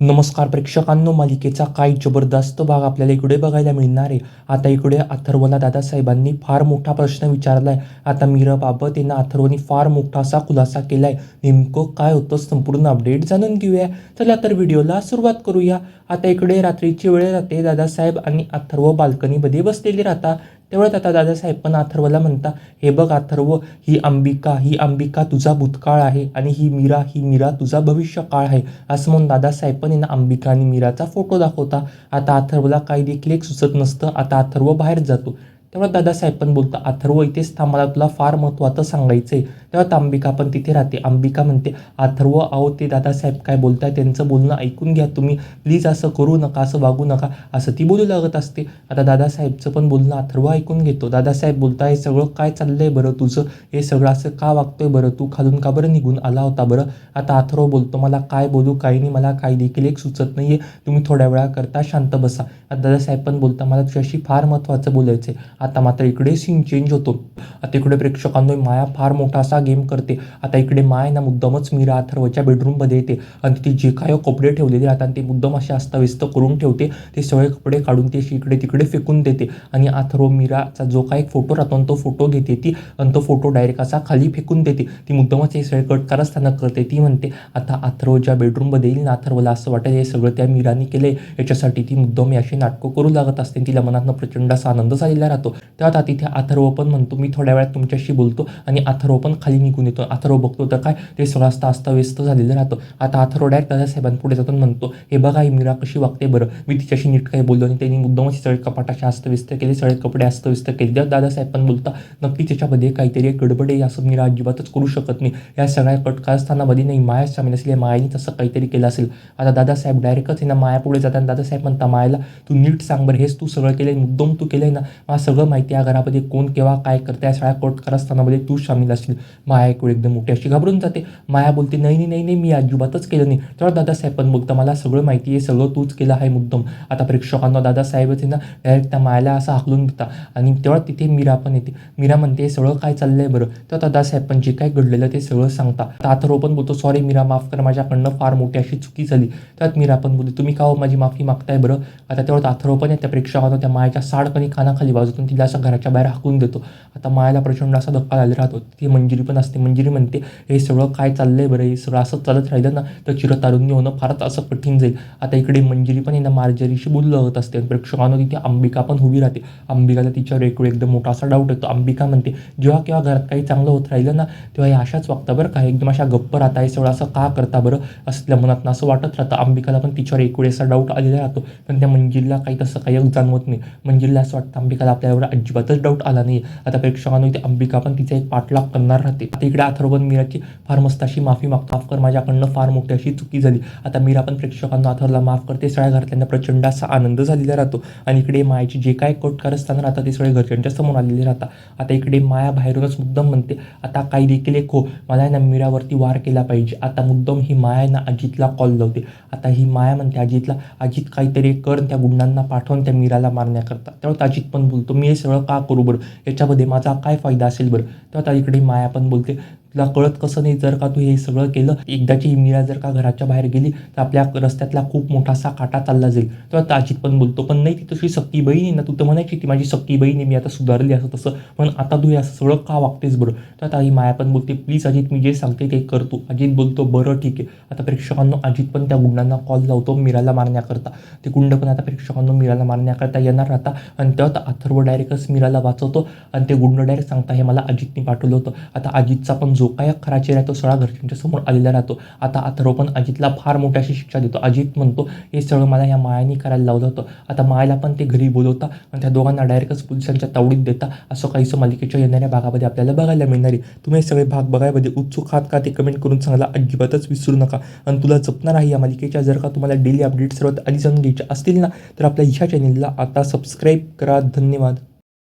नमस्कार प्रेक्षकांनो मालिकेचा काय जबरदस्त भाग आपल्याला इकडे बघायला मिळणार आहे. आता इकडे अथर्वला दादासाहेबांनी फार मोठा प्रश्न विचारला आहे आता मीराबाबत यांना अथर्वनी फार मोठा असा खुलासा केला आहे नेमकं काय होतं संपूर्ण अपडेट जाणून घेऊया. चला तर व्हिडिओला सुरुवात करूया. आता इकडे रात्रीची वेळ राहते. दादासाहेब आणि अथर्व बाल्कनीमध्ये बसलेले राहता. तेवढ्यात आता दादासाहेब पण अथर्वला म्हणता हे बघ अथर्व ही अंबिका ही अंबिका तुझा भूतकाळ आहे आणि ही मीरा ही मीरा तुझा भविष्यकाळ आहे. असं म्हणून दादासाहेब पण यांना अंबिका आणि मीराचा फोटो दाखवता. आता अथर्वला काही देखील एक सुचत नसतं. आता अथर्व बाहेर जातो. तेव्हा दादासाहेब पण बोलता अथर्व इथेच थांब मला तुला फार महत्त्वाचं सांगायचं आहे तेव्हा अंबिका पण तिथे राहते. अंबिका म्हणते अथर्व आहो ते दादासाहेब काय बोलताय त्यांचं बोलणं ऐकून घ्या तुम्ही. प्लीज असं करू नका असं वागू नका. असं ती बोलू लागत असते. आता दादासाहेबचं पण बोलणं अथर्व ऐकून घेतो. दादासाहेब बोलता हे सगळं काय चाललंय बरं तुझं? हे सगळं असं का वागतोय बरं? तू खालून का बरं निघून आला होता बरं? आता अथर्व बोलतो मला काय बोलू काही नाही मला काही देखील एक सुचत नाही आहे तुम्ही थोड्या वेळा करता शांत बसा. आता दादासाहेब पण बोलता मला तुझ्याशी फार महत्त्वाचं बोलायचं आहे आता मात्र इकडे सीन चेंज होतो. आता इकडे प्रेक्षकांनो माया फार मोठा असा गेम करते. आता इकडे माया ना मुद्दामच मीरा अथर्वच्या बेडरूममध्ये येते. आणि ती जे काय हो कपडे ठेवलेले राहतात आणि ते मुद्दाम असे अस्ताव्यस्त करून ठेवते. ते सगळे कपडे काढून ते इकडे तिकडे फेकून देते. आणि अथर्व मीराचा जो काही फोटो राहतो आणि तो फोटो घेते ती आणि तो फोटो डायरेक्ट असा खाली फेकून देते. ती मुद्दामच हे सगळे कट कारस्थानं करते. ती म्हणते आता अथर्व ज्या बेडरूममध्ये येईल ना अथर्वला असं वाटेल हे सगळं त्या मीराने केले याच्यासाठी ती मुद्दाम अशी नाटकं करू लागत असते. तिला मनातनं प्रचंड असा आनंद झालेला राहतो. तेव्हा आता तिथे अथर्व पण म्हणतो मी थोड्या वेळात तुमच्याशी बोलतो आणि अथर्व पण खाली निघून येतो. अथर्व बघतो तर काय ते सगळं असता अस्ताव्यस्त झालेलं राहतं. आता अथर्व डायरेक्ट दादासाहेबांपुढे जातो म्हणतो हे बघा ही मीरा कशी वागते बरं? मी तिच्याशी नीट काही बोललो आणि त्यांनी मुद्दाम सगळे कपाटाचे अस्तव्यस्त केले सगळे कपडे अस्तव्यस्त केले. तेव्हा दादासाहेब पण बोलता नक्की त्याच्यामध्ये काहीतरी एक गडबड आहे असं मीरा अजिबातच करू शकत नाही. या सगळ्या कटकारस्थानामध्ये नाही माया सामील असेल या मायाने तसं काहीतरी केलं असेल. आता दादासाहेब डायरेक्टच आहे ना माया पुढे जाताना दादासाहेब म्हणता मायाला तू नीट सांग बरं हेच तू सगळं केलंय मुद्दम तू केलंय ना मला सगळं सगळं माहिती आहे या घरामध्ये कोण केव्हा काय करते या सगळ्या कोटकारस्थानामध्ये तू सामील असशील. माया एक वेळ एकदम मोठी अशी घाबरून जाते. माया बोलते नाही नाही नाही नाही मी अजिबातच केलं नाही. तर दादासाहेब पण बोलतं मला सगळं माहिती आहे सगळं तूच केलं आहे मुद्दम. आता प्रेक्षकांना दादासाहेबच आहे ना डायरेक्ट त्या मायाला असं हाकलून देता. आणि तेव्हा तिथे मीरा पण येते. मीरा म्हणते सगळं काय चाललंय बरं? तर दादासाहेब पण जे काय घडलेलं ते सगळं सांगता. आता अथर्व पण बोलतो सॉरी मीरा माफ कर माझ्याकडनं फार मोठी अशी चुकी झाली. त्यात मीरा पण बोलते तुम्ही का हो माझी माफी मागताय बरं? आता तेव्हा आथरो पण त्या प्रेक्षकांना त्या मायाच्या साडकणी कानाखाली बाजूतून तिला असं घराच्या बाहेर हाकून देतो. आता मायाला प्रचंड असा धक्का लागला राहतो. ती मंजिरी पण असते. मंजिरी म्हणते हे सगळं काय चाललंय बरं? हे सगळं असं चालत राहिलं ना तर चिरतारुण्य होणं फारच असं कठीण जाईल. आता इकडे मंजिरी पण यांना मार्जरीशी बोललं होत असते. प्रेक्षकांनो तिथे अंबिका पण उभी राहते. अंबिकाला तिच्यावर एक एकदम मोठा असा डाऊट येतो. अंबिका म्हणते जेव्हा केव्हा घरात काही चांगलं होत राहिलं ना तेव्हा हे अशाच वागता बरं का? एकदम अशा गप्प राहता हे सगळं असं का करता बरं? असल्या तिला मनात असं वाटत राहतं. अंबिकाला पण तिच्यावर एक वेळ असा डाऊट आलेला राहतो. पण त्या मंजिरीला काही तसं काही जाणवत नाही. मंजिरीला असं वाटतं अंबिकाला आपल्यावर अजिबातच डाऊट आला नाही आता प्रेक्षकांनो इथे अंबिका पण तिचा एक पाठलाग करणार राहते. आता इकडे अथर्वन मीराची फार मस्त अशी माफी माग माफ कर माझ्याकडनं फार मोठी अशी चुकी झाली. आता मीरा पण प्रेक्षकांना अथरला माफ करते सगळ्या घरातल्यांना प्रचंड असा आनंद झालेला राहतो. आणि इकडे मायाची जे काय कोटकार असताना राहतात ते सगळे घरच्यांच्या समोर आलेले राहतात. आता इकडे माया बाहेरूनच मुद्दम म्हणते आता काही देखील एक हो मला ना मीरावरती वार केला पाहिजे. आता मुद्दम ही माया ना अजितला कॉल लावते. आता ही माया म्हणते अजितला अजित काहीतरी कर त्या गुंडांना पाठवून त्या मीराला मारण्याकरता. तेव्हा अजित पण बोलतो मी हे सगळं का करू बरं? याच्यामध्ये माझा काय फायदा असेल बरं? आता इकडे माया पण बोलते तुला कळत कसं नाही? जर का तू हे सगळं केलं एकदाची ही मीरा जर का घराच्या बाहेर गेली तर आपल्या रस्त्यातला खूप मोठासा काटा चालला जाईल. तेव्हा अजित पण बोलतो पण नाही ती तशी सक्की बहीण आहे ना? तू तर म्हणायची ती माझी सक्की बहीण आहे मी आता सुधारली असं तसं. पण आता तू हे असं सगळं का वागतेस बरं? तर ताई माया पण बोलते प्लीज अजित मी जे सांगते ते करतो अजित बोलतो बरं ठीक आहे. आता प्रेक्षकांना अजित पण त्या गुंडांना कॉल लावतो मीराला मारण्याकरता. ते गुंड पण आता प्रेक्षकांना मीराला मारण्याकरता येणार राहता आणि तेव्हा अथर्व डायरेक्टच मीराला वाचवतो. आणि ते गुंड डायरेक्ट सांगता हे मला अजितने पाठवलं होतं. आता अजितचा पण जो काय खरा राहतो तो सगळा घरच्यांच्या समोर आलेला राहतो. आता अथर्व पण अजितला फार मोठी अशी शिक्षा देतो. अजित म्हणतो हे सगळं मला या मायाने करायला लावलं होतं. आता मायाला पण ते घरी बोलवता आणि त्या दोघांना डायरेक्टच पोलिसांच्या तावडीत देता. असं काहीसं मालिकेच्या येणाऱ्या भागामध्ये आपल्याला बघायला मिळणार आहे. तुम्ही हे सगळे भाग बघायमध्ये उत्सुक आहात का ते कमेंट करून सांगायला अजिबातच विसरू नका. आणि तुला जपणार आहे या मालिकेच्या जर का तुम्हाला डेली अपडेट सर्वात आधी जाणून घ्यायच्या असतील ना तर आपल्या ह्या चॅनेलला आता सबस्क्राईब करा. धन्यवाद.